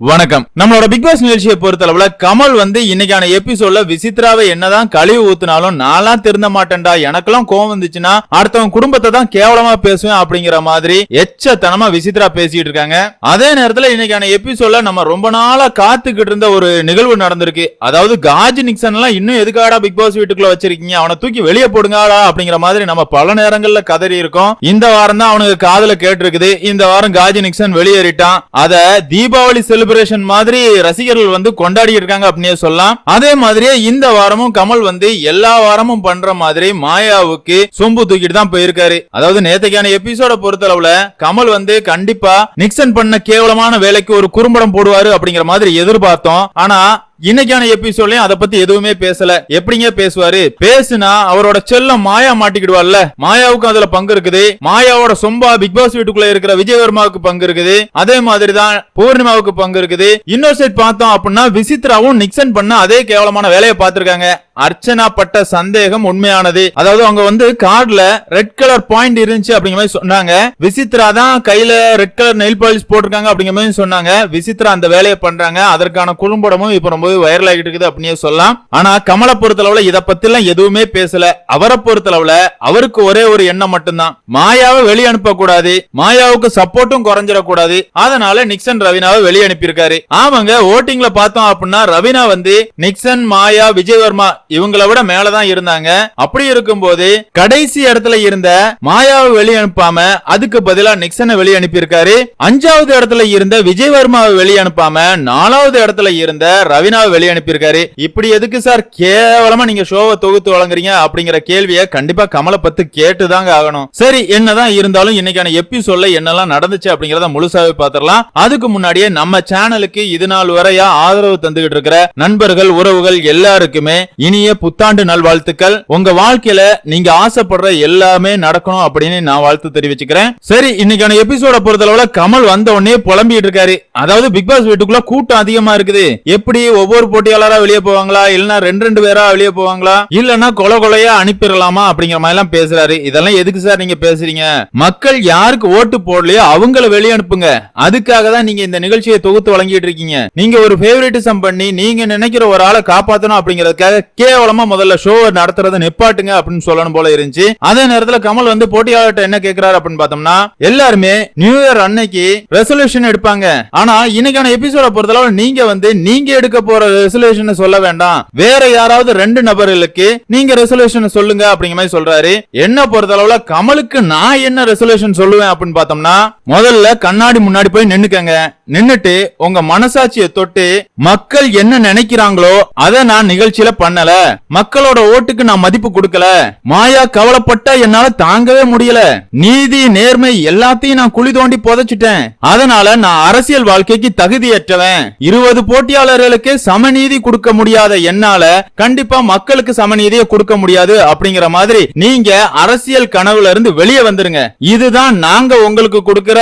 வணக்கம். நம்மளோட big pass நிகழ்ச்சியை பொறுத்தளவுல கமல் வந்து இன்னைக்கான எபிசோட்ல விசித்ராவை என்னதான் கழிவு ஊத்துனாலும் நான்லாம் திருந்த மாட்டேன்டா எனக்கெல்லாம் கோவம் வந்துச்சுன்னா அடுத்தவங்க குடும்பத்தை தான் கேவலமா பேசுவேன் அப்படிங்கிற மாதிரி எச்சத்தனமா விசித்ரா பேசிட்டு இருக்காங்க. அதே நேரத்துல இன்னைக்கான எபிசோட்ல நம்ம ரொம்ப நாளா காத்துக்கிட்டு இருந்த ஒரு நிகழ்வு நடந்திருக்கு. அதாவது காஜி நிக்சன் எல்லாம் இன்னும் எதுக்காடா பிக் பாஸ் வீட்டுக்குள்ள வச்சிருக்கீங்க? அவனை தூக்கி வெளியே போடுங்கடா அப்படிங்கிற மாதிரி நம்ம பல நேரங்கள்ல கதறி இருக்கோம். இந்த வாரம் தான் அவனுக்கு காதல கேட்டிருக்குது. இந்த வாரம் காஜி நிக்சன் வெளியேறிட்டான். அத தீபாவளி செலிப்ரேஷன் மாதிரி ரசிகர்கள் வந்து கொண்டாடி இருக்காங்க அப்படின்னே சொல்லலாம். அதே மாதிரியே இந்த வாரமும் கமல் வந்து எல்லா வாரமும் பண்ற மாதிரி மாயாவுக்கு சொம்பு தூக்கிட்டு தான் போயிருக்காரு. அதாவது நேத்தைக்கான எபிசோட பொறுத்தளவுல கமல் வந்து கண்டிப்பா நிக்சன் பண்ண கேவலமான வேலைக்கு ஒரு குறும்படம் போடுவாரு அப்படிங்கிற மாதிரி எதிர்பார்த்தோம். ஆனா இன்னைக்கான எபிசோட்லயும் அத பத்தி எதுவுமே பேசல. எப்படிங்க பேசுவாரு? பேசுனா அவரோட செல்லம் மாயா மாட்டிக்கிடுவார்ல. மாயாவுக்கும் அதுல பங்கு இருக்குது. மாயாவோட சொம்பா பிக் பாஸ் வீட்டுக்குள்ள இருக்கிற விஜயவர்மாவுக்கு பங்கு இருக்குது. அதே மாதிரி தான் பூர்ணிமாவுக்கு பங்கு இருக்குது. இன்னொரு சைட் பார்த்தோம் அப்படின்னா விசித்ராவும் நிக்சன் பண்ண அதே கேவலமான வேலையை பார்த்திருக்காங்க. அர்ச்சனா பட்ட சந்தேகம் உண்மையானது. அதாவது அவங்க வந்து கார்டுல ரெட் கலர் பாயிண்ட் இருந்துச்சு அப்படிங்கிற மாதிரி சொன்னாங்க. விசித்ரா தான் கையில ரெட் கலர் நெயில் பாலிஷ் போட்டிருக்காங்க அப்படிங்கிற மாதிரி சொன்னாங்க. விசித்ரா அந்த வேலையை பண்றாங்க. அதற்கான குறும்படமும் இப்ப ரொம்ப வைரல் ஆகிட்டு இருக்குது அப்படின்னே சொல்லலாம். ஆனா கமலை பொறுத்தளவுல இதை பத்தி எதுவுமே பேசல. அவரை பொறுத்தளவுல அவருக்கு ஒரே ஒரு எண்ணம் மட்டும்தான். மாயாவை வெளியே அனுப்ப கூடாது மாயாவுக்கு சப்போர்ட்டும் குறைஞ்சிடக்கூடாது. அதனால நிக்சன் ரவீனாவை வெளியே அனுப்பியிருக்காரு. ஆமாங்க ஓட்டிங்ல பார்த்தோம் அப்படின்னா ரவீனா வந்து நிக்சன் மாயா விஜயவர்மா இவங்கள விட மேலதான் இருந்தாங்க. அப்படி இருக்கும்போது கடைசி இடத்துல இருந்த மாயாவை வெளியே அனுப்பாம அதுக்கு பதிலா நிக்சனை வெளியே அனுப்பியிருக்காரு. அஞ்சாவது இடத்துல இருந்த விஜயவர்மாவை வெளியே அனுப்பாம நாலாவது இடத்துல இருந்த ரவீனா சீனாவை வெளியே அனுப்பியிருக்காரு இப்படி எதுக்கு சார் கேவலமா நீங்க ஷோவை தொகுத்து வழங்குறீங்க அப்படிங்கிற கேள்வியை கண்டிப்பா கமலை பத்து கேட்டுதாங்க ஆகணும். சரி என்னதான் இருந்தாலும் இன்னைக்கான எபிசோட்ல என்னெல்லாம் நடந்துச்சு அப்படிங்கறத முழுசாவே பாத்திரலாம் அதுக்கு முன்னாடியே நம்ம சேனலுக்கு இது நாள் வரையா ஆதரவு தந்துகிட்டு இருக்கிற நண்பர்கள் உறவுகள் எல்லாருக்குமே இனிய புத்தாண்டு நல்வாழ்த்துக்கள். உங்க வாழ்க்கையில நீங்க ஆசைப்படுற எல்லாமே நடக்கணும் அப்படின்னு நான் வாழ்த்து தெரிவிச்சுக்கிறேன். சரி இன்னைக்கான எபிசோட பொறுத்தளவுல கமல் வந்த உடனே புலம்பிட்டு இருக்காரு. அதாவது பிக் பாஸ் வீட்டுக்குள்ள கூட்டம் அதிகமா இருக்குது. எப்படி ஒவ்வொரு போட்டியாளரா வெளியே போவாங்களா? இல்லனா ரெண்டு ரெண்டு பேரா வெளியே போவாங்களா? இல்லனா கொலை கொலையா அனுப்பிடலாமா அப்படிங்கிற மாதிரி எல்லாம் பேசுறாரு. இதெல்லாம் எதுக்கு சார் நீங்க பேசுறீங்க? மக்கள் யாருக்கு ஓட்டு போடலையோ அவங்கள வெளியே அனுப்புங்க. அதுக்காக தான் நீங்க இந்த நிகழ்ச்சியை தொகுத்து வழங்கிட்டு இருக்கீங்க. நீங்க ஒரு ஃபேவரட்டிசம் பண்ணி நீங்க நினைக்கிற ஒரு ஆளை காப்பாத்தணும் அப்படிங்கறதுக்காக கேவலமா முதல்ல ஷோ நடத்துறதை நிப்பாட்டுங்க அப்படின்னு சொல்லணும் போல இருந்துச்சு. அதே நேரத்துல கமல் வந்து போட்டியாளர்கிட்ட என்ன கேக்குறாரு அப்படின்னு பார்த்தோம்னா எல்லாருமே நியூ இயர் அன்னைக்கு ரெசல்யூஷன் எடுப்பாங்க. ஆனா இன்னைக்கான எபிசோட பொறுத்தளவு நீங்க வந்து நீங்க எடுக்க போற ஒரு ரெசல்யூஷன் சொல்ல வேண்டாம். வேற யாராவது ரெண்டு நபர்களுக்கு நீங்க ரெசல்யூஷன் சொல்லுங்க அப்படிங்கிற மாதிரி சொல்றாரு. என்ன பொறுத்தளவுல கமலுக்கு நான் என்ன ரெசல்யூஷன் சொல்லுவேன் அப்படின்னு பார்த்தோம்னா முதல்ல கண்ணாடி முன்னாடி போய் நின்னுக்கங்க. நின்னுட்டு உங்க மனசாட்சியை தொட்டு மக்கள் என்ன நினைக்கிறாங்களோ அதை நான் நிகழ்ச்சியில பண்ணல. மக்களோட ஓட்டுக்கு நான் மதிப்பு கொடுக்கல. மாயா கவலைப்பட்டா என்னால தாங்கவே முடியல. நீதி நேர்மை எல்லாத்தையும் நான் குழி தோண்டி புதைச்சிட்டேன். அதனால நான் அரசியல் வாழ்க்கைக்கு தகுதியற்றவன். இருபது போட்டியாளர்களுக்கு சமநீதி கொடுக்க முடியாத என்னால கண்டிப்பா மக்களுக்கு சமநீதியை கொடுக்க முடியாது அப்படிங்கிற மாதிரி நீங்க அரசியல் கனவுல இருந்து வெளியே வந்துருங்க. இதுதான் நாங்க உங்களுக்கு கொடுக்கிற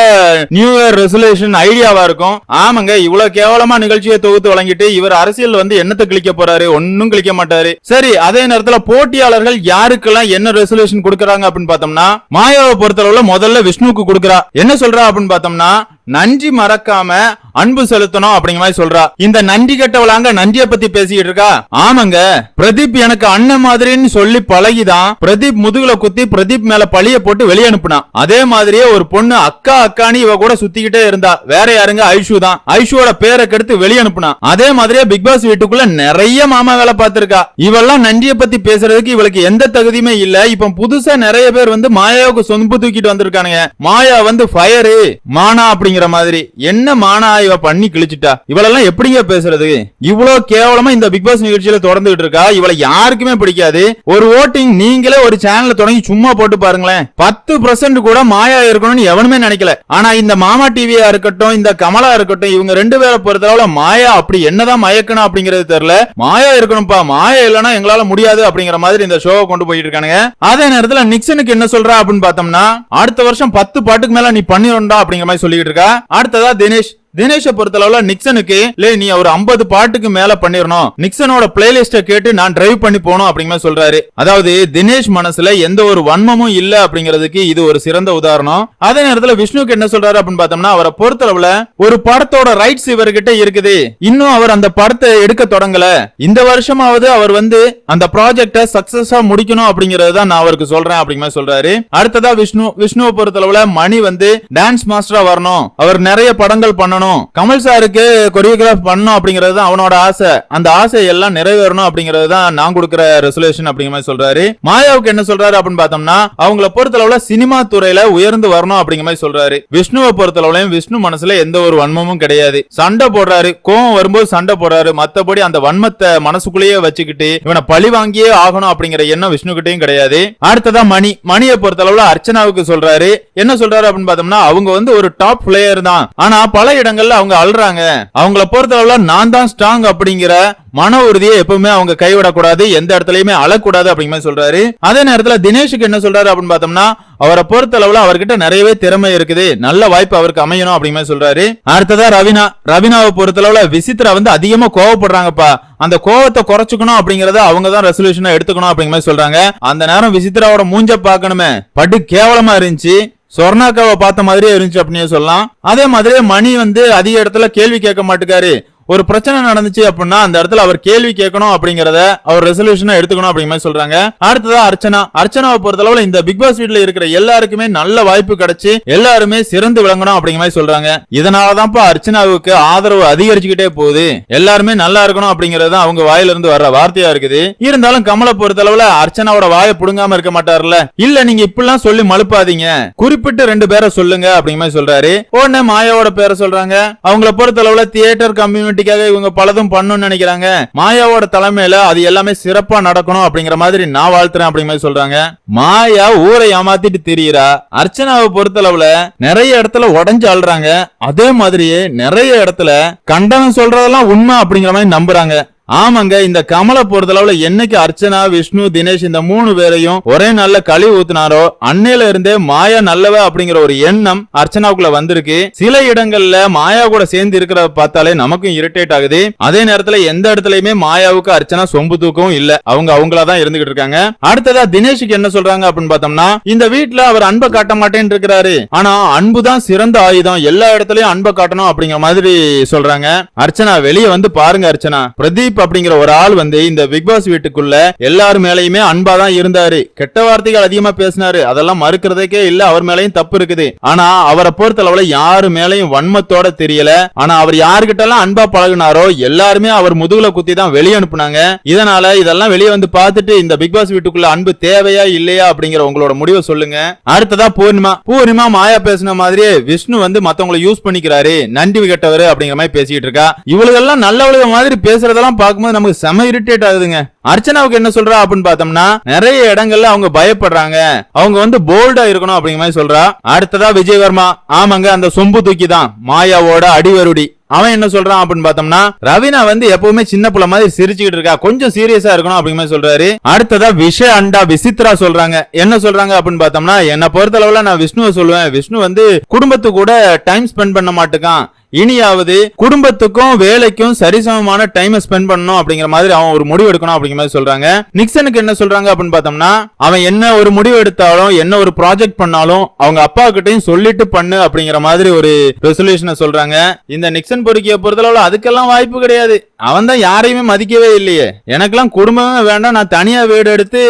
நியூ இயர் ரெசல்யூஷன் ஐடியாவா இருக்கும். ஆமாங்க இவ்வளவு கேவலமா நிகழ்ச்சியை தொகுத்து வழங்கிட்டு இவர் அரசியல் வந்து என்னத்தை கிளிக்க போறாரு? ஒன்னும் கிளிக்க மாட்டாரு. சரி அதே நேரத்துல போட்டியாளர்கள் யாருக்கெல்லாம் என்ன ரெசல்யூஷன் கொடுக்கறாங்க அப்படின்னு பார்த்தோம்னா மாயாவை பொறுத்தளவுல முதல்ல விஷ்ணுவுக்கு கொடுக்கறா. என்ன சொல்றா அப்படின்னு பார்த்தோம்னா நன்றி மறக்காம அன்பு செலுத்தணும் அப்படிங்கிற மாதிரி சொல்றா. இந்த நன்றி கெட்டவளாங்க நன்றிய பத்தி பேசிட்டு இருக்கா? ஆமாங்க. பிரதீப் எனக்கு அண்ணன் மாதிரின்னு சொல்லி பழகிதான். பிரதீப் முதுகுல குத்தி பிரதீப் மேல பழிய போட்டு வெளியே அனுப்புனான் அதே மாதிரியே ஒரு பொண்ணு அக்கா அக்கானி இவ கூட சுத்திக்கிட்டே இருந்தா. வேற யாருங்க? ஐஷு தான். ஐஷுவோட பேரை கெடுத்து வெளியே அனுப்புனா. அதே மாதிரியே பிக் பாஸ் வீட்டுக்குள்ள நிறைய மாமா வேலை பார்த்திருக்கா. இவெல்லாம் நன்றிய பத்தி பேசுறதுக்கு இவளுக்கு எந்த தகுதியுமே இல்ல. இப்ப புதுசா நிறைய பேர் வந்து மாயாவுக்கு சொம்பு தூக்கிட்டு வந்திருக்கானுங்க. மாயா வந்து ஃபயரு மானா அப்படிங்கிற மாதிரி. என்ன மானா இவ பண்ணி கிழிச்சிட்டா. இவளெல்லாம் எப்படிங்க பேசுறது? இவ்வளவு கேவலமா இந்த பிக் பாஸ் நிகழ்ச்சியில தொடர்ந்துகிட்டு இருக்கா? இவளை யாருக்குமே பிடிக்காது. ஒரு ஓட்டிங் நீங்களே ஒரு சேனல் தொடங்கி சும்மா போட்டு பாருங்களேன். பத்து பர்சன்ட் கூட மாயா இருக்கணும்னு எவனுமே நினைக்கல. ஆனா இந்த மாமா டிவியா இருக்கட்டும் இந்த கமலா இருக்கட்டும் இவங்க ரெண்டு பேரை பொறுத்தளவுல மாயா அப்படி என்னதான் மயக்கணும் அப்படிங்கறது தெரியல. மாயா இருக்கணும்ப்பா. மாயா இல்லைன்னா எங்களால முடியாது அப்படிங்கிற மாதிரி இந்த ஷோவை கொண்டு போயிட்டு இருக்கானுங்க. அதே நேரத்துல நிக்சனுக்கு என்ன சொல்றா அப்படின்னு பார்த்தோம்னா அடுத்த வருஷம் பத்து பாட்டுக்கு மேல நீ பண்ணிடும்டா அப்படிங்கிற மாதிரி சொல்லிட்டு இருக்கா. அடுத்ததா தினேஷ். தினேஷை பொறுத்தளவுல நிக்சனுக்கு லே நீ ஒரு 50 பாட்டுக்கு மேல பண்ணிரணும். நிக்சனோட பிளேலிஸ்ட கேட்டு நான் டிரைவ் பண்ணி போனோம் அப்படிங்கிற சொல்றாரு. அதாவது தினேஷ் மனசுல எந்த ஒரு வன்மமும் இல்ல அப்படிங்கிறதுக்கு இது ஒரு சிறந்த உதாரணம். அதே நேரத்துல விஷ்ணுக்கு என்ன சொல்றாரு அப்படின்னு பார்த்தோம்னா அவரை பொறுத்தளவுல ஒரு படத்தோட ரைட்ஸ் இவர்கிட்ட இருக்குது. இன்னும் அவர் அந்த படத்தை எடுக்க தொடங்கல. இந்த வருஷமாவது அவர் வந்து அந்த ப்ராஜெக்ட சக்சஸா முடிக்கணும் அப்படிங்கறது தான் நான் அவருக்கு சொல்றேன் அப்படிங்கிற சொல்றாரு. அடுத்ததா விஷ்ணு விஷ்ணுவை பொறுத்தளவுல மணி வந்து டான்ஸ் மாஸ்டரா வரணும். அவர் நிறைய படங்கள் பண்ணணும். பண்ணணும். கமல் சாருக்கு கொரியோகிராஃப் பண்ணணும் அப்படிங்கிறது தான் அவனோட ஆசை. அந்த ஆசை எல்லாம் நிறைவேறணும் அப்படிங்கிறது தான் நான் கொடுக்குற ரெசல்யூஷன் அப்படிங்கிற மாதிரி சொல்றாரு. மாயாவுக்கு என்ன சொல்றாரு அப்படின்னு பார்த்தோம்னா அவங்கள பொறுத்தளவுல சினிமா துறையில உயர்ந்து வரணும் அப்படிங்கிற மாதிரி சொல்றாரு. விஷ்ணுவை பொறுத்தளவுலயும் விஷ்ணு மனசுல எந்த ஒரு வன்மமும் கிடையாது. சண்டை போடுறாரு. கோவம் வரும்போது சண்டை போடுறாரு. மத்தபடி அந்த வன்மத்தை மனசுக்குள்ளேயே வச்சுக்கிட்டு இவனை பழி வாங்கியே ஆகணும் அப்படிங்கிற எண்ணம் விஷ்ணு கிட்டையும் கிடையாது. அடுத்ததா மணி. மணியை பொறுத்தளவுல அர்ச்சனாவுக்கு சொல்றாரு. என்ன சொல்றாரு அப்படின்னு பார்த்தோம்னா அவங்க வந்து ஒரு டாப் பிளேயர் தான். ஆனா பல இடங்கள் இடங்கள்ல அவங்க அழுறாங்க. அவங்கள பொறுத்தளவுல நான் தான் ஸ்ட்ராங் அப்படிங்கிற மன உறுதியை எப்பவுமே அவங்க கைவிடக்கூடாது எந்த இடத்துலயுமே அழக்கூடாது அப்படிங்கிற மாதிரி சொல்றாரு. அதே நேரத்துல தினேஷுக்கு என்ன சொல்றாரு அப்படின்னு பார்த்தோம்னா அவரை பொறுத்தளவுல அவர்கிட்ட நிறையவே திறமை இருக்குது நல்ல வாய்ப்பு அவருக்கு அமையணும் அப்படிங்கிற மாதிரி சொல்றாரு. அடுத்ததா ரவினா ரவினாவை பொறுத்தளவுல விசித்ரா வந்து அதிகமா கோவப்படுறாங்கப்பா. அந்த கோவத்தை குறைச்சுக்கணும் அப்படிங்கறத அவங்க தான் ரெசல்யூஷனா எடுத்துக்கணும் அப்படிங்கிற மாதிரி சொல்றாங்க. அந்த நேரம் விசித்ராவோட மூஞ்ச பாக்கணுமே படு கேவலமா இருந்துச்சு. சொர்ணாக்காவை பார்த்த மாதிரியே இருந்துச்சு அப்படின்னு சொல்லலாம். அதே மாதிரியே மணி வந்து அதிக இடத்துல கேள்வி கேட்க மாட்டேக்காரு. ஒரு பிரச்சனை நடந்துச்சு அப்படின்னா அந்த இடத்துல அவர் கேள்வி கேட்கணும் அப்படிங்கறத அவர் ரெசல்யூஷனா எடுத்துக்கணும் அப்படிங்கிற மாதிரி சொல்றாங்க. அடுத்ததா அர்ச்சனா. அர்ச்சனாவை பொறுத்தளவுல இந்த பிக் பாஸ் வீட்ல இருக்கிற எல்லாருக்குமே நல்ல வாய்ப்பு கிடைச்சு எல்லாருமே சிறந்து விளங்கணும் அப்படிங்கிற மாதிரி சொல்றாங்க. இதனாலதான்ப்பா அர்ச்சனாவுக்கு ஆதரவு அதிகரிச்சுக்கிட்டே போகுது. எல்லாருமே நல்லா இருக்கணும் அப்படிங்கறது தான் அவங்க வாயில இருந்து வர்ற வார்த்தையா இருக்குது. இருந்தாலும் கமலை பொறுத்தளவுல அர்ச்சனாவோட வாயை புடுங்காம இருக்க மாட்டார்ல இல்ல நீங்க இப்படிலாம் சொல்லி மழுப்பாதீங்க. குறிப்பிட்டு ரெண்டு பேரை சொல்லுங்க அப்படிங்கிற மாதிரி சொல்றாரு. உடனே மாயாவோட பேரை சொல்றாங்க. அவங்கள பொறுத்தளவுல தியேட்டர் கம்யூனிட்டிக்காக இவங்க பலதும் பண்ணணும்னு நினைக்கிறாங்க. மாயாவோட தலைமையில அது எல்லாமே சிறப்பா நடக்கணும் அப்படிங்கிற மாதிரி நான் வாழ்த்துறேன் அப்படிங்கிற மாதிரி சொல்றாங்க. மாயா ஊரை ஏமாத்திட்டு திரியிறா. அர்ச்சனாவை பொறுத்தளவுல நிறைய இடத்துல உடஞ்சு ஆள்றாங்க அதே மாதிரியே நிறைய இடத்துல கண்டனம் சொல்றதெல்லாம் உண்மை அப்படிங்கிற மாதிரி நம்புறாங்க. ஆமாங்க இந்த கமலை பொறுத்தளவுல என்னைக்கு அர்ச்சனா விஷ்ணு தினேஷ் இந்த மூணு பேரையும் ஒரே நல்ல களி ஊத்துனாரோ அன்னையில இருந்தே மாயா நல்லவ அப்படிங்கிற ஒரு எண்ணம் அர்ச்சனாவுக்குள்ள வந்திருக்கு. சில இடங்கள்ல மாயா கூட சேர்ந்து இருக்கிறத பார்த்தாலே நமக்கும் இரிட்டேட் ஆகுது. அதே நேரத்துல எந்த இடத்துலயுமே மாயாவுக்கு அர்ச்சனா சொம்பு தூக்கவும் இல்ல. அவங்க அவங்களாதான் இருந்துகிட்டு இருக்காங்க. அடுத்ததா தினேஷுக்கு என்ன சொல்றாங்க அப்படின்னு பார்த்தோம்னா இந்த வீட்டுல அவர் அன்பை காட்ட மாட்டேன்னு இருக்கிறாரு. ஆனா அன்புதான் சிறந்த ஆயுதம். எல்லா இடத்துலயும் அன்பை காட்டணும் அப்படிங்கிற மாதிரி சொல்றாங்க. அர்ச்சனா வெளியே வந்து பாருங்க அர்ச்சனா. பிரதீப் அப்படிங்கிற ஒரு ஆள் வந்து இந்த பிக் பாஸ் வீட்டுக்குள்ள எல்லார் மேலயுமே அன்பா தான் இருந்தாரு. கெட்ட வார்த்தைகள் அதிகமா பேசினாரு. அதெல்லாம் மறுக்கிறதுக்கே இல்ல அவர் மேலயும் தப்பு இருக்குது. ஆனா அவரை பொறுத்தளவுல யாரு மேலயும் வன்மத்தோட தெரியல. ஆனா அவர் யாருகிட்ட எல்லாம் அன்பா பழகுனாரோ எல்லாருமே அவர் முதுகுல குத்தி தான் வெளியே அனுப்புனாங்க. இதனால இதெல்லாம் வெளியே வந்து பார்த்துட்டு இந்த பிக் பாஸ் வீட்டுக்குள்ள அன்பு தேவையா இல்லையா அப்படிங்கிற உங்களோட முடிவை சொல்லுங்க. அடுத்ததா பூர்ணிமா. பூர்ணிமா மாயா பேசின மாதிரியே விஷ்ணு வந்து மத்தவங்களை யூஸ் பண்ணிக்கிறாரு. நன்றி கெட்டவர் அப்படிங்கிற மாதிரி பேசிட்டு இருக்கா. இவளுக்கெல்லாம் நல்லவளுக மாதிரி பேசுறதெல்லாம் பார்க்கும்போது நமக்கு செம இரிட்டேட் ஆகுதுங்க. அர்ச்சனாவுக்கு என்ன சொல்றா அப்படின்னு பார்த்தோம்னா நிறைய இடங்கள்ல அவங்க பயப்படுறாங்க. அவங்க வந்து போல்டா இருக்கணும் அப்படிங்கிற மாதிரி சொல்றா. அடுத்ததா விஜயவர்மா ஆமாங்க அந்த சொம்பு தூக்கி தான் மாயாவோட அடிவருடி. அவன் என்ன சொல்றான் அப்படின்னு பார்த்தோம்னா ரவினா வந்து எப்பவுமே சின்ன புள்ள மாதிரி சிரிச்சுக்கிட்டு இருக்கா. கொஞ்சம் சீரியஸா இருக்கணும் அப்படிங்கிற மாதிரி சொல்றாரு. அடுத்ததா விஷ அண்டா விசித்ரா சொல்றாங்க. என்ன சொல்றாங்க அப்படின்னு பார்த்தோம்னா என்ன பொறுத்தளவுல நான் விஷ்ணுவை சொல்லுவேன். விஷ்ணு வந்து குடும்பத்து கூட டைம் ஸ்பெண்ட் பண்ண மாட்டேக்கான். இனியாவது குடும்பத்துக்கும் வேலைக்கும் சரிசமமான டைம் ஸ்பெண்ட் பண்ணணும் அப்படிங்கிற மாதிரி அவன் ஒரு முடிவு எடுக்கணும் அப்படிங்கிற மாதிரி சொல்றாங்க. நிக்சனுக்கு என்ன சொல்றாங்க அப்படின்னு பார்த்தோம்னா அவன் என்ன ஒரு முடிவு எடுத்தாலும் என்ன ஒரு ப்ராஜெக்ட் பண்ணாலும் அவங்க அப்பா கிட்டையும் சொல்லிட்டு பண்ணு அப்படிங்கிற மாதிரி ஒரு ரெசல்யூஷனை சொல்றாங்க. இந்த நிக்சன் பொறுக்கிய பொறுத்தளவுல அதுக்கெல்லாம் வாய்ப்பு கிடையாது. அவன் தான் யாரையுமே மதிக்கவே இல்லையே. எனக்கெல்லாம் குடும்பமே வேண்டாம் நான் தனியா வீடு எடுத்து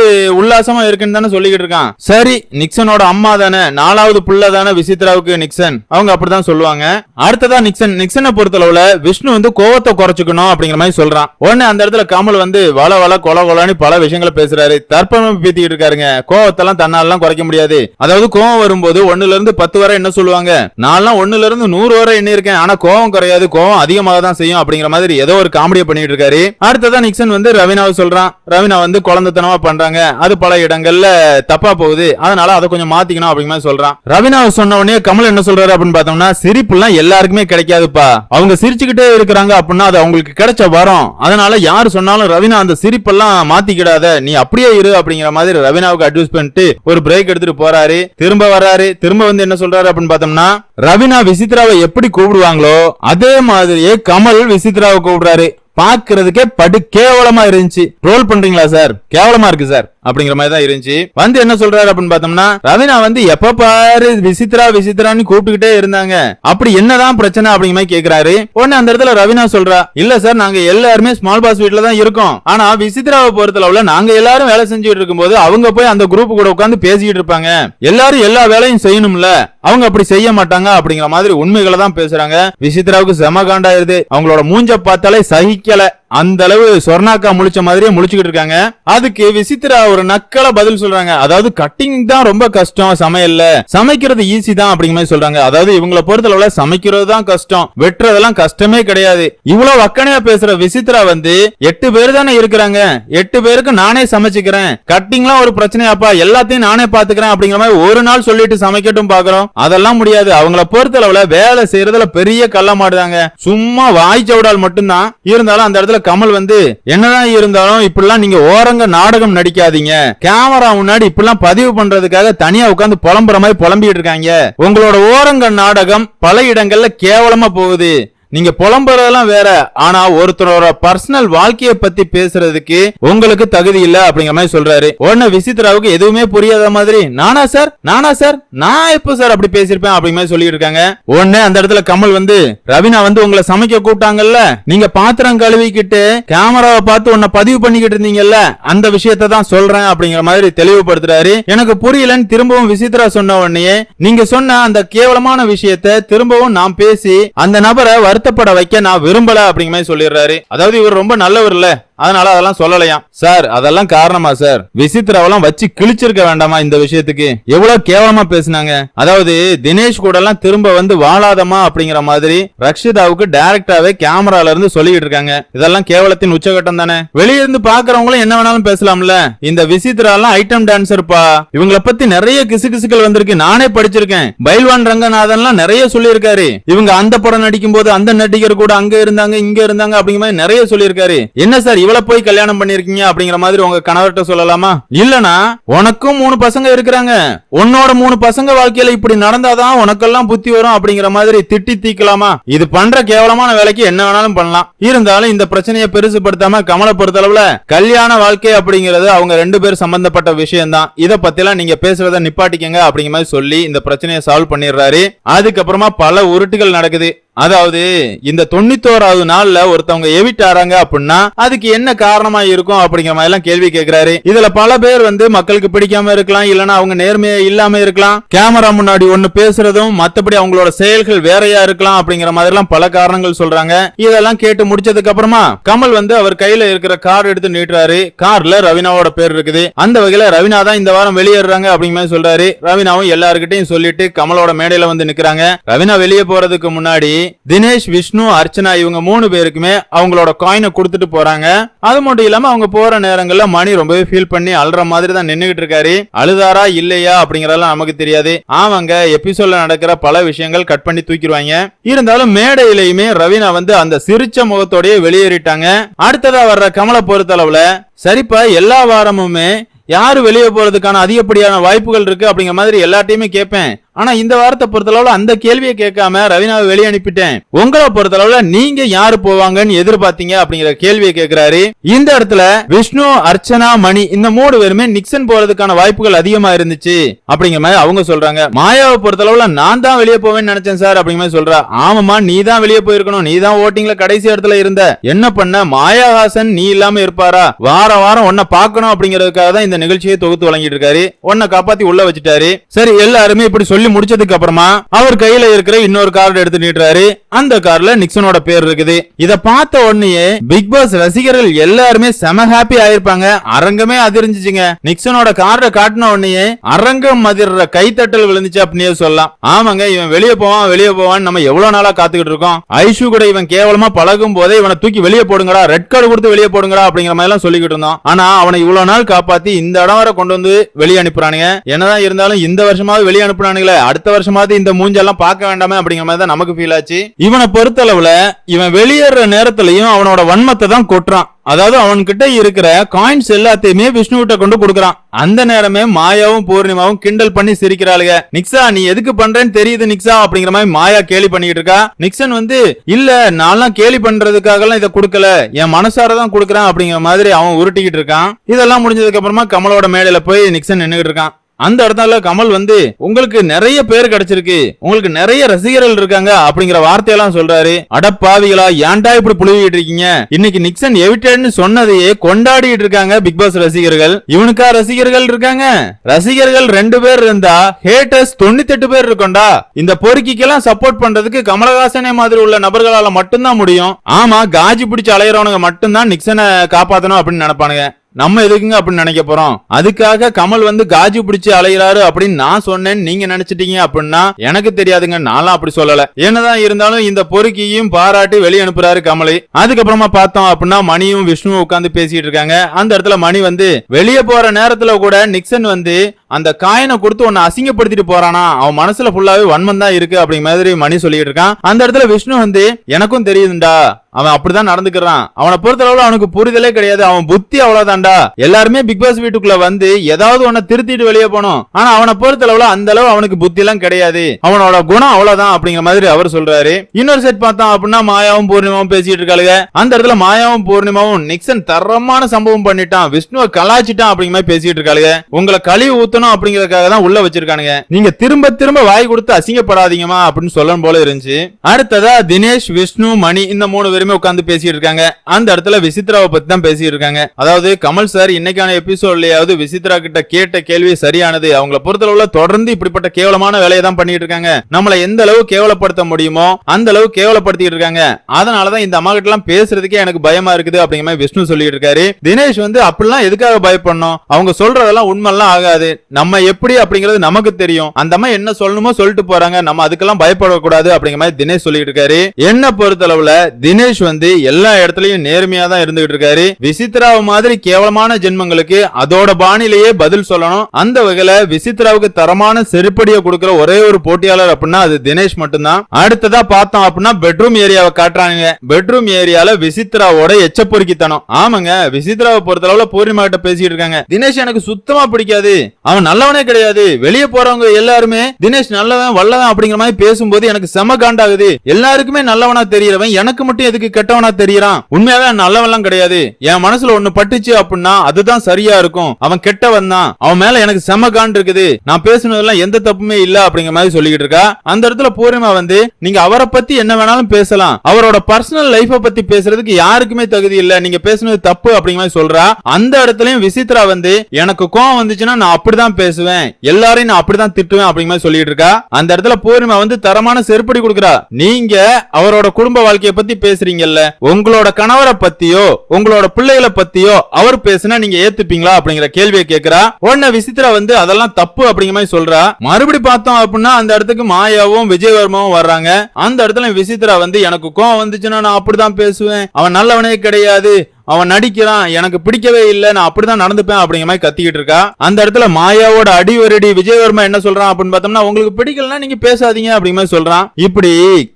உல்லாசமா இருக்குன்னு தானே சொல்லிக்கிட்டு இருக்கான். சரி நிக்சனோட அம்மா தானே. நாலாவது புள்ள தானே விசித்ராவுக்கு நிக்சன். அவங்க அப்படிதான் சொல்லுவாங்க. அடுத்ததா நிக்சன் நிக்சனை பொறுத்தளவுல விஷ்ணு வந்து கோவத்தை குறைச்சுக்கணும் அப்படிங்கிற மாதிரி சொல்றான். உடனே அந்த இடத்துல கமல் வந்து வள வள கொல கொலான்னு பல விஷயங்களை பேசுறாரு. தர்ப்பணம் பீத்திக்கிட்டு இருக்காருங்க. கோவத்தெல்லாம் தன்னாலாம் குறைக்க முடியாது. அதாவது கோவம் வரும்போது ஒண்ணுல இருந்து பத்து வரை என்ன சொல்லுவாங்க? நான்லாம் ஒண்ணுல இருந்து நூறு வரை என்ன இருக்கேன் ஆனா கோவம் குறையாது. கோவம் அதிகமாக தான் செய்யும் அப்படிங்கிற மாதிரி ஏதோ ஒரு காமெடியை பண்ணிட்டு இருக்காரு. அடுத்ததான் நிக்சன் வந்து ரவினாவை சொல்றான். ரவினா வந்து குழந்தைத்தனமா பண்றாங்க. அது பல இடங்கள்ல தப்பா போகுது. அதனால அதை கொஞ்சம் மாத்திக்கணும் அப்படிங்கிற மாதிரி சொல்றான். ரவினாவை சொன்ன உடனே கமல் என்ன சொல்றாரு அப்படின்னு பார்த்தோம்னா சிரிப்புலாம் எல்லாருக்குமே கிடைக்காதுப்பா. அவங்க சிரிச்சுக்கிட்டே இருக்கிறாங்க அப்படின்னா அது அவங்களுக்கு கிடைச்ச வரம். அதனால யாரு சொன்னாலும் ரவினா அந்த சிரிப்பெல்லாம் மாத்திக்கிடாத. நீ அப்படியே இரு அப்படிங்கிற மாதிரி ரவினாவுக்கு அட்வைஸ் பண்ணிட்டு ஒரு பிரேக் எடுத்துட்டு போறாரு. திரும்ப வர்றாரு. திரும்ப வந்து என்ன சொல்றாரு அப்படின்னு பார்த்தோம்னா ரவினா விசித்ராவை எப்படி கூப்பிடுவாங்களோ அதே மாதிரியே கமல் விசித்ராவை கூப்பிடுறாரு. பாக்குறதுக்கே படு கேவலமா இருந்துச்சு. ரோல் பண்றீங்களா சார் கேவலமா இருக்கு சார் அப்படிங்கிற மாதிரி தான் இருந்துச்சு. வந்து என்ன சொல்றாரு அப்படின்னு பார்த்தோம்னா ரவினா வந்து எப்ப பாரு விசித்ரா விசித்ரான்னு கூப்பிட்டுக்கிட்டே இருந்தாங்க. அப்படி என்னதான் பிரச்சனை அப்படிங்கிற மாதிரி கேக்குறாரு. உடனே அந்த இடத்துல ரவினா சொல்றா இல்ல சார் நாங்க எல்லாருமே ஸ்மால் பாஸ் வீட்ல தான் இருக்கோம். ஆனா விசித்ராவை பொறுத்தளவுல நாங்க எல்லாரும் வேலை செஞ்சுட்டு இருக்கும்போது அவங்க போய் அந்த குரூப் கூட உட்காந்து பேசிக்கிட்டு இருப்பாங்க. எல்லாரும் எல்லா வேலையும் செய்யணும்ல. அவங்க அப்படி செய்ய மாட்டாங்க அப்படிங்கிற மாதிரி உண்மைகளை தான் பேசுறாங்க. விசித்ராவுக்கு செம காண்டாயிருது. அவங்களோட மூஞ்ச பார்த்தாலே சகிக்கல. அந்த அளவு சொர்ணாக்கா முழிச்ச மாதிரியே முழிச்சுக்கிட்டு இருக்காங்க. அதுக்கு விசித்ரா ஒரு நக்கல பதில் சொல்றாங்க. அதாவது கட்டிங் தான் ரொம்ப கஷ்டம் சமையல்ல. சமைக்கிறது ஈஸி தான் அப்படிங்கிற மாதிரி சொல்றாங்க. அதாவது இவங்கள பொறுத்தளவுல சமைக்கிறது தான் கஷ்டம். வெட்டுறதெல்லாம் கஷ்டமே கிடையாது. இவ்வளவு வக்கனையா பேசுற விசித்ரா வந்து எட்டு பேர் தானே இருக்கிறாங்க. எட்டு பேருக்கு நானே சமைச்சுக்கிறேன். கட்டிங்லாம் ஒரு பிரச்சனையாப்பா. எல்லாத்தையும் நானே பாத்துக்கிறேன் அப்படிங்கிற மாதிரி ஒரு நாள் சொல்லிட்டு சமைக்கட்டும் பாக்குறோம். அதெல்லாம் முடியாது. அவங்கள பொறுத்தளவுல வேலை செய்யறதுல பெரிய கள்ள மாடுதாங்க. சும்மா வாய் சவுடால் மட்டும்தான். இருந்தாலும் அந்த இடத்துல கமல் வந்து என்னதான் இருந்தாலும் இப்படிலாம் நீங்க ஓரங்க நாடகம் நடிக்காதீங்க. கேமரா முன்னாடி இப்பெல்லாம் பதிவு பண்றதுக்காக தனியா உட்காந்து புலம்புற மாதிரி புலம்பிட்டு இருக்காங்க. உங்களோட ஓரங்க நாடகம் பல இடங்கள்ல கேவலமா போகுது. நீங்க புலம்புறதெல்லாம் வேற. ஆனா ஒருத்தரோட பர்சனல் வாழ்க்கைய பத்தி பேசுறதுக்கு உங்களுக்கு தகுதி இல்ல அப்படிங்கிற மாதிரி சொல்றாரு. உடனே விசித்ராவுக்கு எதுவுமே புரியாத மாதிரி நானா சார்? நானா சார்? நான் எப்போ சார் அப்படி பேசிருப்பேன் அப்படிங்கிற மாதிரி சொல்லிட்டு இருக்காங்க. உடனே அந்த இடத்துல கமல் வந்து ரவினா வந்து உங்களை சமைக்க கூப்பிட்டாங்கல்ல? நீங்க பாத்திரம் கழுவிக்கிட்டு கேமராவை பார்த்து உன்னை பதிவு பண்ணிக்கிட்டு இருந்தீங்கல்ல? அந்த விஷயத்தை தான் சொல்றேன் அப்படிங்கிற மாதிரி தெளிவுபடுத்துறாரு. எனக்கு புரியலன்னு திரும்பவும் விசித்ரா சொன்ன உடனே நீங்க சொன்ன அந்த கேவலமான விஷயத்தை திரும்பவும் நான் பேசி அந்த நபரை வருத்தப்பட வைக்க நான் விரும்பல அப்படிங்கிற மாதிரி சொல்லிடுறாரு. அதாவது இவர் ரொம்ப நல்லவர் இல்ல அதனால அதெல்லாம் சொல்லலையாம். சார் அதெல்லாம் காரணமா சார்? விசித்ராவெல்லாம் வச்சு கிழிச்சிருக்க வேண்டாமா இந்த விஷயத்துக்கு? எவ்வளவு கேவலமா பேசுனாங்க? அதாவது தினேஷ் கூட எல்லாம் திரும்ப வந்து வாழாதமா அப்படிங்கிற மாதிரி ரக்ஷிதாவுக்கு டைரக்டாவே கேமரால இருந்து சொல்லிக்கிட்டு இருக்காங்க. இதெல்லாம் கேவலத்தின் உச்சகட்டம் தானே? வெளியிருந்து பாக்குறவங்களும் என்ன வேணாலும் பேசலாம்ல? இந்த விசித்ரா எல்லாம் ஐட்டம் டான்சர்ப்பா இவங்கள பத்தி நிறைய கிசுகிசுக்கள் வந்திருக்கு. நானே படிச்சிருக்கேன். பைல்வான் ரங்கநாதன்லாம் நிறைய சொல்லியிருக்காரு. இவங்க அந்த படம் நடிக்கும் போது அந்த நடிகர் கூட அங்க இருந்தாங்க இங்க இருந்தாங்க அப்படிங்கிற மாதிரி நிறைய சொல்லியிருக்காரு. என்ன சார் இவளை போய் கல்யாணம் பண்ணிருக்கீங்க அப்படிங்கிற மாதிரி உங்க கணவர்கிட்ட சொல்லலாமா? இல்லனா உனக்கும் மூணு பசங்க இருக்கிறாங்க. உன்னோட மூணு பசங்க வாழ்க்கையில இப்படி நடந்தாதான் உனக்கெல்லாம் புத்தி வரும் அப்படிங்கிற மாதிரி திட்டி தீக்கலாமா? இது பண்ற கேவலமான வேலைக்கு என்ன வேணாலும் பண்ணலாம். இருந்தாலும் இந்த பிரச்சனையை பெருசுபடுத்தாம கமலை பொறுத்தளவுல கல்யாண வாழ்க்கை அப்படிங்கிறது அவங்க ரெண்டு பேரும் சம்பந்தப்பட்ட விஷயம் தான் இதை பத்திலாம் நீங்க பேசுறத நிப்பாட்டிக்கங்க அப்படிங்கிற மாதிரி சொல்லி இந்த பிரச்சனையை சால்வ் பண்ணிடுறாரு. அதுக்கப்புறமா பல உருட்டுகள் நடக்குது. அதாவது இந்த தொண்ணூத்தோராவது நாள்ல ஒருத்தவங்க எவிட்டாராங்க அப்படின்னா அதுக்கு என்ன காரணமா இருக்கும் அப்படிங்கிற மாதிரி எல்லாம் கேள்வி கேட்கிறாரு இதுல பல பேர் வந்து மக்களுக்கு பிடிக்காம இருக்கலாம் இல்லனா அவங்க நேர்மையா இல்லாம இருக்கலாம். கேமரா முன்னாடி ஒண்ணு பேசுறதும் மத்தபடி அவங்களோட செயல்கள் வேறையா இருக்கலாம் அப்படிங்கிற மாதிரி எல்லாம் பல காரணங்கள் சொல்றாங்க. இதெல்லாம் கேட்டு முடிச்சதுக்கு அப்புறமா கமல் வந்து அவர் கையில இருக்கிற கார் எடுத்து நீட்டுறாரு. கார்ல ரவினாவோட பேர் இருக்குது. அந்த வகையில ரவினா தான் இந்த வாரம் வெளியேறாங்க அப்படிங்கிற மாதிரி சொல்றாரு. ரவினாவும் எல்லாருக்கிட்டையும் சொல்லிட்டு கமலோட மேடையில வந்து நிக்கிறாங்க. ரவினா வெளியே போறதுக்கு முன்னாடி தினேஷ் விஷ்ணு அர்ச்சனா இவங்க மூணு பேருக்குமே அவங்களோட காயினை கொடுத்துட்டு போறாங்க. அது மட்டும் இல்லாம அவங்க போற நேரங்கள்ல மணி ரொம்பவே ஃபீல் பண்ணி அழுற மாதிரி தான் நின்னுகிட்டு இருக்காரு. அழுதாரா இல்லையா அப்படிங்கறதெல்லாம் நமக்கு தெரியாது. ஆமாங்க எபிசோட்ல நடக்கிற பல விஷயங்கள் கட் பண்ணி தூக்கிடுவாங்க. இருந்தாலும் மேடையிலயுமே ரவீனா வந்து அந்த சிரிச்ச முகத்தோடய வெளியேறிட்டாங்க. அடுத்ததா வர்ற கமலை பொறுத்தளவுல சரிப்பா எல்லா வாரமுமே யாரு வெளியே போறதுக்கான அதிகப்படியான வாய்ப்புகள் இருக்கு அப்படிங்கிற மாதிரி எல்லாத்தையுமே கேட்பேன் ஆனா இந்த வாரத்தை பொறுத்தளவுல அந்த கேள்வியை கேட்காம ரவீனாவை வெளியே அனுப்பிட்டேன். உங்களை பொறுத்தளவுல நீங்க யாரு போவாங்கன்னு எதிர்பார்த்தீங்க அப்படிங்கிற கேள்வியை கேட்கிறாரு. இந்த இடத்துல விஷ்ணு அர்ச்சனா மணி இந்த மூணு பேருமே நிக்சன் போறதுக்கான வாய்ப்புகள் அதிகமா இருந்துச்சு அப்படிங்கிற மாதிரி அவங்க சொல்றாங்க. மாயாவை பொறுத்தளவுல நான் தான் வெளியே போவேன்னு நினைச்சேன் சார் அப்படிங்கிற மாதிரி சொல்றா. ஆமாமா நீ தான் வெளியே போயிருக்கணும். நீ தான் ஓட்டிங்ல கடைசி இடத்துல இருந்த. என்ன பண்ண? மாயாஹாசன் நீ இல்லாம இருப்பாரா? வார வாரம் உன்னை பார்க்கணும் அப்படிங்கிறதுக்காக தான் இந்த நிகழ்ச்சியை தொகுத்து வழங்கிட்டு இருக்காரு. உன்னை காப்பாத்தி உள்ள வச்சுட்டாரு. சரி எல்லாருமே இப்படி சொல்லி முடிச்சதுக்கு அப்புறமா அவர் கையில இருக்கிற இன்னொரு கார்டு எடுத்து நீட்டுறாரு. அந்த கார்ல நிக்சனோட பேர் இருக்குது. இத பார்த்த உடனே பிக் பாஸ் ரசிகர்கள் எல்லாருமே செம ஹாப்பி ஆயிருப்பாங்க. அரங்கமே அதிர்ந்துச்சுங்க நிக்சனோட கார்டை காட்டின உடனே அரங்கம் அதிர்ற கைத்தட்டல் விழுந்துச்சு அப்படின்னே சொல்லலாம். ஆமாங்க இவன் வெளியே போவான் வெளியே போவான் நம்ம எவ்வளவு நாளா காத்துக்கிட்டு இருக்கோம். ஐஷு கூட இவன் கேவலமா பழகும் போதே இவனை தூக்கி வெளியே போடுங்கடா ரெட் கார்டு கொடுத்து வெளியே போடுங்கடா அப்படிங்கிற மாதிரி எல்லாம் சொல்லிக்கிட்டு இருந்தோம். ஆனா அவனை இவ்வளவு நாள் காப்பாத்தி இந்த இடம் வரை கொண்டு வந்து வெளியே அனுப்புறானுங்க. என்னதான் இருந்தாலும் இந்த வருஷமாவது வெளியே அனுப்புறானுங்களே அடுத்த வருஷமாவது இந்த மூஞ்செல்லாம் பார்க்க வேண்டாமே அப்படிங்கிற மாதிரி தான் நமக்கு ஃபீல் ஆச்சு. இவனை பொறுத்தளவுல இவன் வெளியேற நேரத்திலையும் அவனோட வன்மத்தை தான் கொட்டுறான். அதாவது அவன்கிட்ட இருக்கிற காயின்ஸ் எல்லாத்தையுமே விஷ்ணுவிட்ட கொண்டு கொடுக்கறான். அந்த நேரமே மாயாவும் பூர்ணிமாவும் கிண்டல் பண்ணி சிரிக்கிறாளுங்க நிக்ஸா நீ எதுக்கு பண்றேன்னு தெரியுது நிக்ஸா அப்படிங்கிற மாதிரி மாயா கேலி பண்ணிட்டு இருக்கா. நிக்சன் வந்து இல்ல நான்லாம் கேலி பண்றதுக்காக எல்லாம் இதை கொடுக்கல. என் மனசார தான் அப்படிங்கிற மாதிரி அவன் உருட்டிக்கிட்டு இருக்கான். இதெல்லாம் முடிஞ்சதுக்கு அப்புறமா கமலோட மேடையில போய் நிக்சன் நின்னுகிட்டு இருக்கான். அந்த இடத்துல கமல் வந்து உங்களுக்கு நிறைய பேர் கிடைச்சிருக்கு. உங்களுக்கு நிறைய ரசிகர்கள் இருக்காங்க அப்படிங்கிற வார்த்தையெல்லாம் சொல்றாரு. அடப்பாவிகளா ஏன்டா இப்படி புழுவிட்டு இருக்கீங்க? இன்னைக்கு நிக்சன் எவிட்டேன்னு சொன்னதையே கொண்டாடிட்டு இருக்காங்க பிக் பாஸ் ரசிகர்கள். இவனுக்கா ரசிகர்கள் இருக்காங்க? ரசிகர்கள் ரெண்டு பேர் இருந்தா ஹேட்டர்ஸ் தொண்ணூத்தெட்டு பேர் இருக்கோண்டா இந்த பொறுக்கிக்கெல்லாம் சப்போர்ட் பண்றதுக்கு கமலஹாசனே மாதிரி உள்ள நபர்களால மட்டும்தான் முடியும். ஆமா காஜி பிடிச்சு அலையறவனுங்க மட்டும்தான் நிக்சனை காப்பாத்தணும் அப்படின்னு நினைப்பானுங்க. நம்ம எதுக்குங்க அப்படின்னு நினைக்க போறோம்? அதுக்காக கமல் வந்து காஜி பிடிச்சு அலையிறாரு அப்படின்னு நான் சொன்னேன்னு நீங்க நினைச்சிட்டீங்க அப்படின்னா எனக்கு தெரியாதுங்க. நான்லாம் அப்படி சொல்லல. என்னதான் இருந்தாலும் இந்த பொறுக்கியும் பாராட்டி வெளியே அனுப்புறாரு கமலை. அதுக்கப்புறமா பார்த்தோம் அப்படின்னா மணியும் விஷ்ணுவும் உட்காந்து பேசிட்டு இருக்காங்க. அந்த இடத்துல மணி வந்து வெளியே போற நேரத்துல கூட நிக்சன் வந்து அந்த காயினை கொடுத்து உன்னை அசிங்கப்படுத்திட்டு போறானா? அவன் மனசுல ஃபுல்லாவே வன்மம் தான் இருக்கு அப்படிங்கிற மாதிரி மணி சொல்லிட்டு இருக்கான். அந்த இடத்துல விஷ்ணு வந்து எனக்கும் தெரியுதுண்டா. அவன் அப்படிதான் நடந்துக்கிறான். அவனை பொறுத்தளவுல அவனுக்கு புரிதலே கிடையாது. அவன் புத்தி அவ்வளவுதான்டா. எல்லாருமே பிக் பாஸ் வீட்டுக்குள்ள வந்து ஏதாவது ஒன்ன திருத்திட்டு வெளியே போனோம் ஆனா அவனை பொறுத்தளவுல அந்த அளவு அவனுக்கு புத்தி எல்லாம் கிடையாது. அவனோட குணம் அவ்வளவுதான் அப்படிங்கிற மாதிரி அவர் சொல்றாரு. இன்னொரு செட் பார்த்தோம் அப்படின்னா மாயாவும் பூர்ணிமாவும் பேசிட்டு இருக்காளுங்க. அந்த இடத்துல மாயாவும் பூர்ணிமாவும் நிக்சன் தரமான சம்பவம் பண்ணிட்டான். விஷ்ணுவை கலாச்சிட்டான் அப்படிங்கிற மாதிரி பேசிட்டு இருக்காளுங்க. உங்களை கழிவு ஊத்தணும் அப்படிங்கறதுக்காக தான் உள்ள வச்சிருக்கானுங்க. நீங்க திரும்ப திரும்ப வாய் கொடுத்து அசிங்கப்படாதீங்கம்மா அப்படின்னு சொல்லணும் போல இருந்துச்சு. அடுத்ததா தினேஷ் விஷ்ணு மணி இந்த மூணு பேரும் உட்கார்ந்து பேசிட்டு இருக்காங்க. அந்த இடத்துல விசித்ராவை பத்தி தான் பேசிட்டு இருக்காங்க. அதாவது கமல் சார் இன்னைக்கான எபிசோட்லயாவது விசித்ரா கிட்ட கேட்ட கேள்வி சரியானது. அவங்கள பொறுத்தளவுல தொடர்ந்து இப்படிப்பட்ட கேவலமான வேலையை தான் பண்ணிட்டு இருக்காங்க. நம்மளை எந்த அளவு கேவலப்படுத்த முடியுமோ அந்த அளவு கேவலப்படுத்திட்டு இருக்காங்க. அதனாலதான் இந்த அம்மா கிட்ட எல்லாம் பேசுறதுக்கே எனக்கு பயமா இருக்குது அப்படிங்கிற மாதிரி விஷ்ணு சொல்லிட்டு இருக்காரு. தினேஷ் வந்து அப்படிலாம் எதுக்காக பயப்படணும்? அவங்க சொல்றதெல்லாம் உண்மைலாம் ஆகாது. நம்ம எப்படி அப்படிங்கிறது நமக்கு தெரியும். அந்த அம்மா என்ன சொல்லணுமோ சொல்லிட்டு போறாங்க. நம்ம அதுக்கெல்லாம் பயப்படக்கூடாது அப்படிங்கிற மாதிரி தினேஷ் சொல்லிட்டு இருக்காரு. என்ன பொறுத்தளவுல தினேஷ் வந்து எல்லா இடத்துலயும் நேர்மையா தான் இருந்துகிட்டு இருக்காரு. விசித்ராவு மாதிரி கேவலமான ஜென்மங்களுக்கு அதோட பாணிலேயே பதில் சொல்லணும். அந்த வகையில விசித்ராவுக்கு தரமான செருப்படியை கொடுக்கிற ஒரே ஒரு போட்டியாளர் அப்படின்னா அது தினேஷ் மட்டும்தான். அடுத்ததா பார்த்தோம் அப்படின்னா பெட்ரூம் ஏரியாவை காட்டுறாங்க பெட்ரூம் ஏரியால விசித்ராவோட எச்ச பொறுக்கித்தனம். ஆமாங்க விசித்ராவை பொறுத்தளவுல பூர்ணிமா கிட்ட பேசிட்டு இருக்காங்க. தினேஷ் எனக்கு சுத்தமா பிடிக்காது. அவன் நல்லவனே கிடையாது. வெளியே போறவங்க எல்லாருமே தினேஷ் நல்லவன் வல்லவன் அப்படிங்கிற மாதிரி பேசும்போது எனக்கு செம காண்டாகுது. எல்லாருக்குமே நல்லவனா தெரியறவன் எனக்கு மட்டும் எதுக்கு கெட்டவனா தெரியறான்? உண்மையாவே நல்லவெல்லாம் கிடையாது. என் மனசுல ஒண்ணு பட்டுச்சு அப்படின்னா அதுதான் சரியா இருக்கும். அவன் கெட்டவன் தான். அவன் மேல எனக்கு செம காண்டு இருக்குது. நான் பேசுனதெல்லாம் எந்த தப்புமே இல்ல அப்படிங்கிற மாதிரி சொல்லிக்கிட்டு இருக்கா? அந்த இடத்துல பூர்ணிமா வந்து நீங்க அவரை பத்தி என்ன வேணாலும் பேசலாம். அவரோட பர்சனல் லைஃப பத்தி பேசுறதுக்கு யாருக்குமே தகுதி இல்ல. நீங்க பேசுனது தப்பு அப்படிங்கிற மாதிரி சொல்றா. அந்த இடத்துலயும் விசித்ரா வந்து எனக்கு கோவம் வந்துச்சுன்னா நான் அப்படிதான் பேசுவேன். எல்லாரையும் நான் அப்படிதான் திட்டுவேன் அப்படிங்கிற மாதிரி சொல்லிட்டு இருக்கா. அந்த இடத்துல பூர்ணிமா வந்து தரமான செருப்படி கொடுக்குறா. நீங்க அவரோட குடும்ப வாழ்க்கையை பத்தி பேசுறீங்க. பேசுறீங்கல்ல உங்களோட கணவரை பத்தியோ உங்களோட பிள்ளைகளை பத்தியோ அவர் பேசுனா நீங்க ஏத்துப்பீங்களா அப்படிங்கிற கேள்வியை கேட்கிறா உடனே விசித்ரா வந்து அதெல்லாம் தப்பு அப்படிங்கிற மாதிரி சொல்றா. மறுபடி பார்த்தோம் அப்படின்னா அந்த இடத்துக்கு மாயாவும் விஜயவர்மாவும் வர்றாங்க. அந்த இடத்துல விசித்ரா வந்து எனக்கு கோவம் வந்துச்சுன்னா நான் அப்படிதான் பேசுவேன். அவன் நல்லவனே கிடையாது. அவன் நடிக்கிறான் எனக்கு பிடிக்கவே இல்லை நான் அப்படிதான் நடந்துப்பேன் அப்படிங்கிற மாதிரி கத்திக்கிட்டு இருக்கா? அந்த இடத்துல மாயாவோட அடிவரடி விஜயவர்மா என்ன சொல்றான் அப்படின்னு பார்த்தோம்னா உங்களுக்கு பிடிக்கலன்னா நீங்க பேசாதீங்க அப்படிங்கிற மாதிரி சொல்றான். இப்படி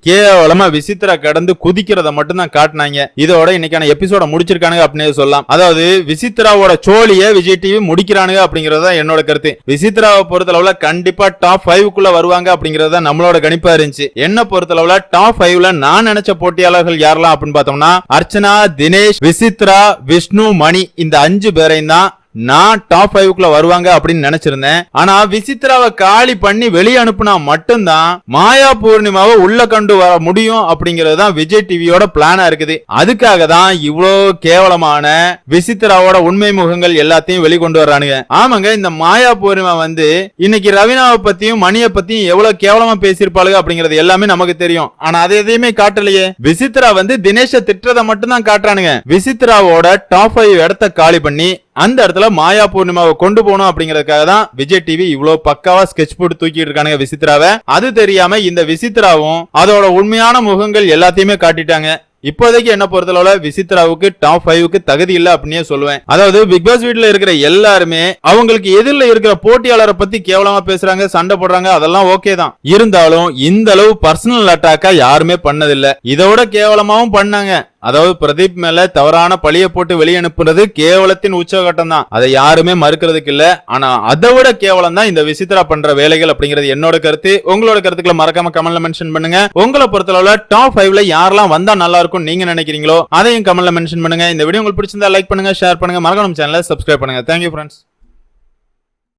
கேவலமா விசித்ரா கடந்து குதிக்கிறத மட்டும் தான் காட்டினாங்க. இதோட இன்னைக்கான எபிசோட முடிச்சிருக்கானுங்க அப்படின்னு சொல்லலாம். அதாவது விசித்ராவோட சோழிய விஜய் டிவி முடிக்கிறானுங்க அப்படிங்கறத தான் என்னோட கருத்து. விசித்ராவை பொறுத்தளவுல கண்டிப்பா டாப் ஃபைவ்க்குள்ள வருவாங்க அப்படிங்கறத நம்மளோட கணிப்பா இருந்துச்சு. என்ன பொறுத்தளவுல டாப் ஃபைவ்ல நான் நினைச்ச போட்டியாளர்கள் யாரெல்லாம் அப்படின்னு பார்த்தோம்னா அர்ச்சனா தினேஷ் விசித் சித்ரா விஷ்ணு மணி இந்த அஞ்சு பேரையும் தான் நான் டாப் ஃபைவ்க்குள்ள வருவாங்க அப்படின்னு நினைச்சிருந்தேன். ஆனா விசித்ராவை காலி பண்ணி வெளியே அனுப்புனா மட்டும்தான் மாயா பூர்ணிமாவை உள்ள கண்டு வர முடியும் அப்படிங்கிறது தான் விஜய் டிவியோட பிளானா இருக்குது. அதுக்காக தான் இவ்வளோ கேவலமான விசித்ராவோட உண்மை முகங்கள் எல்லாத்தையும் வெளிக்கொண்டு வர்றானுங்க. ஆமாங்க இந்த மாயா பூர்ணிமா வந்து இன்னைக்கு ரவினாவை பத்தியும் மணியை பத்தியும் எவ்வளவு கேவலமா பேசியிருப்பாளுங்க அப்படிங்கிறது எல்லாமே நமக்கு தெரியும். ஆனா அதை எதையுமே காட்டலையே. விசித்ரா வந்து தினேஷ திட்டுறதை மட்டும் தான் காட்டுறானுங்க. விசித்ராவோட டாப் ஃபைவ் இடத்த காலி பண்ணி அந்த இடத்துல மாயா பூர்ணிமாவை கொண்டு போகணும் அப்படிங்கறதுக்காக தான் விஜய் டிவி இவ்வளவு பக்காவா ஸ்கெட்ச் போட்டு தூக்கிட்டு இருக்கானுங்க விசித்ராவை. அது தெரியாம இந்த விசித்ராவும் அதோட உண்மையான முகங்கள் எல்லாத்தையுமே காட்டிட்டாங்க. இப்போதைக்கு என்ன பொறுத்தளவுல விசித்ராவுக்கு டாப் ஃபைவுக்கு தகுதி இல்லை அப்படின்னே சொல்லுவேன். அதாவது பிக் பாஸ் வீட்டில் இருக்கிற எல்லாருமே அவங்களுக்கு எதிரில் இருக்கிற போட்டியாளரை பத்தி கேவலமா பேசுறாங்க சண்டை போடுறாங்க அதெல்லாம் ஓகே தான். இருந்தாலும் இந்த அளவு பர்சனல் அட்டாக்கா யாருமே பண்ணதில்லை. இதோட கேவலமாவும் பண்ணாங்க. அதாவது பிரதீப் மேல தவறான பழிய போட்டு வெளியனுப்புறது கேவலத்தின் உச்சகட்டம் தான் அதை யாருமே மறுக்கிறதுக்கு இல்ல ஆனா அதை விட கேவலம் தான் இந்த விசித்ரா பண்ற வேலைகள் அப்படிங்கிறது என்னோட கருத்து. உங்களோட கருத்துக்களை மறக்காம கமெண்ட்ல மென்ஷன் பண்ணுங்க. உங்களை பொறுத்தளவுல டாப் ஃபைவ்ல யாரெல்லாம் வந்தா நல்லா இருக்கும் நீங்க நினைக்கிறீங்களோ அதையும் கமெண்ட்ல மென்ஷன் பண்ணுங்க. இந்த வீடியோ உங்களுக்கு பிடிச்சிருந்தா லைக் பண்ணுங்க ஷேர் பண்ணுங்க. மறக்காம சேனலை சப்ஸ்கிரைப் பண்ணுங்க. Thank you friends